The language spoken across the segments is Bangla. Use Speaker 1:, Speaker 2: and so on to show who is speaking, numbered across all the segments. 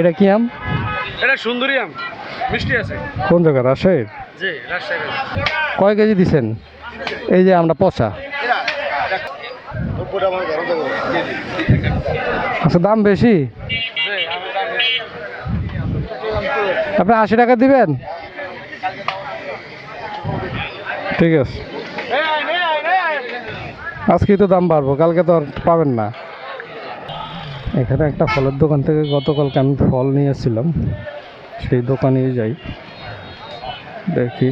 Speaker 1: এটা কি আম?
Speaker 2: এটা সুন্দরী আম। মিষ্টি আছে।
Speaker 1: কোন জায়গা রাজশাহীর?
Speaker 2: জি রাজশাহী
Speaker 1: কয় কেজি দিছেন? এই যে আমরা পচা। আচ্ছা দাম বেশি। আপনি আশি টাকা দিবেন? ঠিক আছে। আজকেই তো দাম বাড়বো কালকে তো আর পাবেন না। এখানে একটা ফলের দোকান থেকে গতকালকে আমি ফল নিয়ে এসেছিলাম। সেই দোকানে যাই। দেখি।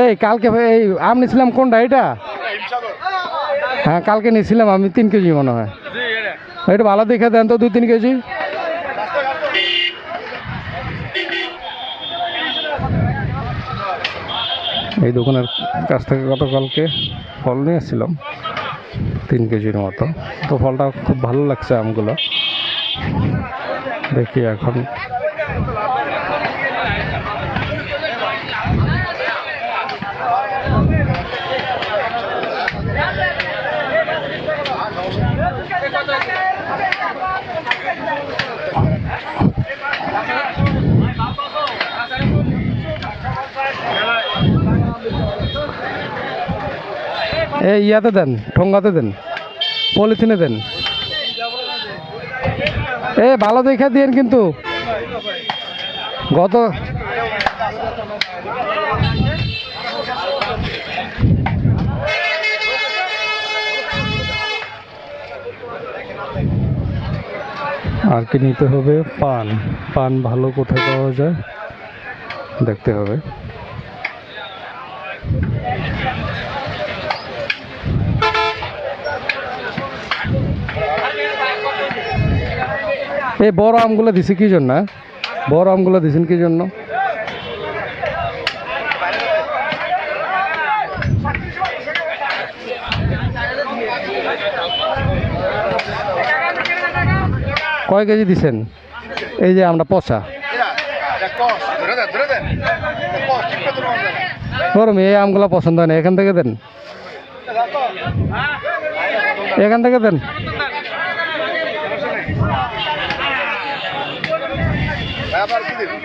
Speaker 1: এই কালকে এই আম নিয়েছিলাম কোনটা? এটা হ্যাঁ কালকে নিয়েছিলাম আমি তিন কেজি মনে হয়।
Speaker 2: এটা।
Speaker 1: ভালো দেখে দেন তো দুই তিন কেজি। এই দোকানের কাছ থেকে গতকালকে ফল নিয়েছিলাম, তিন কেজির মতো। তো ফলটা খুব ভালো লাগছে আমগুলো। দেখি এখন এই ইয়াতে দেন ঠোঙ্গাতে দেন, পলিথিনে দেন। এ, ভালো দেখে দিন কিন্তু। গত আর কি নিতে হবে? পান। পান ভালো কোথায় পাওয়া যায়? দেখতে হবে। এই বড় আমগুলো দিছি কি জন্য? বড় আমগুলো দিছেন কি জন্য? কয় কেজি দিছেন? এই যে আমরা পচা। গরম এই আমগুলো পছন্দ হয় না। এখান থেকে দেন। এখান থেকে দেন।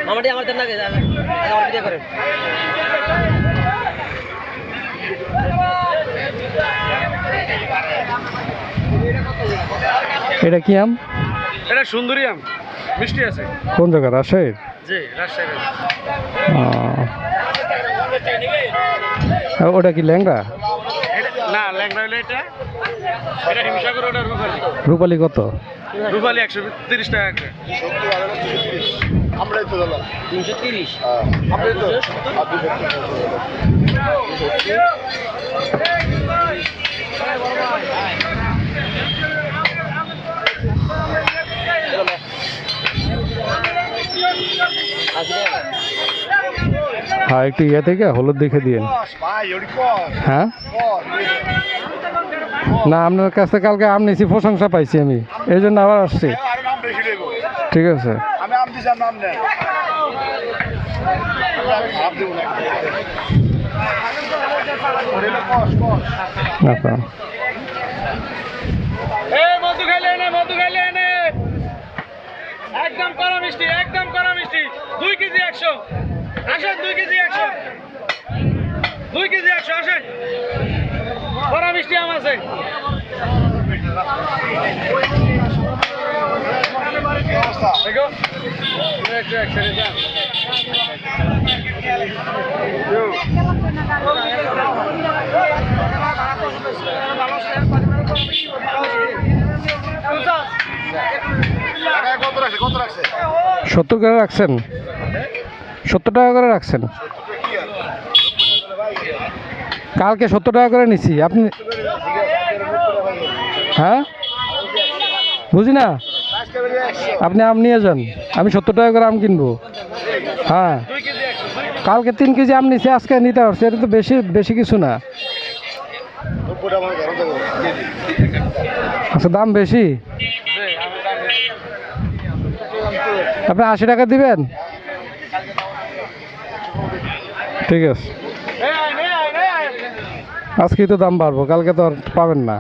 Speaker 3: মামাটি আমার দেন না আমার বিয়ে করেন
Speaker 1: এটা কি আম?
Speaker 2: এটা সুন্দরী আম। মিষ্টি আছে।
Speaker 1: কোন জায়গা রাজশাহীর
Speaker 2: জি রাজশাহী।
Speaker 1: ওটা কি ল্যাংড়া?
Speaker 2: না ল্যাংড়া হলো এটা এটা হিমসাগর ওটা রুপালি।
Speaker 1: রূপালি কত?
Speaker 2: রুপালি একশো তিরিশ টাকা করে
Speaker 3: তিনশো তিরিশ।
Speaker 1: হ্যাঁ। একটু ইয়ে থেকে হলুদ দেখে দিন হ্যাঁ? না আপনার কাছ থেকে কালকে আম নিয়েছি প্রশংসা পাইছি আমি। এই জন্য আবার আসছি। ঠিক আছে।
Speaker 4: দিছি নাম নেই খারাপ দেবো না
Speaker 1: আচ্ছা।
Speaker 2: এ মধু খাইলে এনে মধু খাইলে এনে। একদম কড়া মিষ্টি একদম কড়া মিষ্টি। দুই কেজি একশো। আসেন দুই কেজি একশো। দুই কেজি একশো আসেন। কড়া মিষ্টি আম আছে।
Speaker 1: সত্তর করে রাখছেন। সত্তর টাকা করে রাখছেন। কালকে সত্তর টাকা করে নিছি। আপনি হ্যাঁ? বুঝি না? আপনি আম নিয়ে যান। আমি সত্তর টাকা করে আম কিনবো। হ্যাঁ। কালকে তিন কেজি আম নিছি, আজকে নিতে পারছি। এটা তো বেশি বেশি কিছু না। আচ্ছা দাম বেশি। আপনি আশি টাকা দিবেন? ঠিক আছে। আজকেই তো দাম বাড়বো, কালকে তো আর পাবেন না।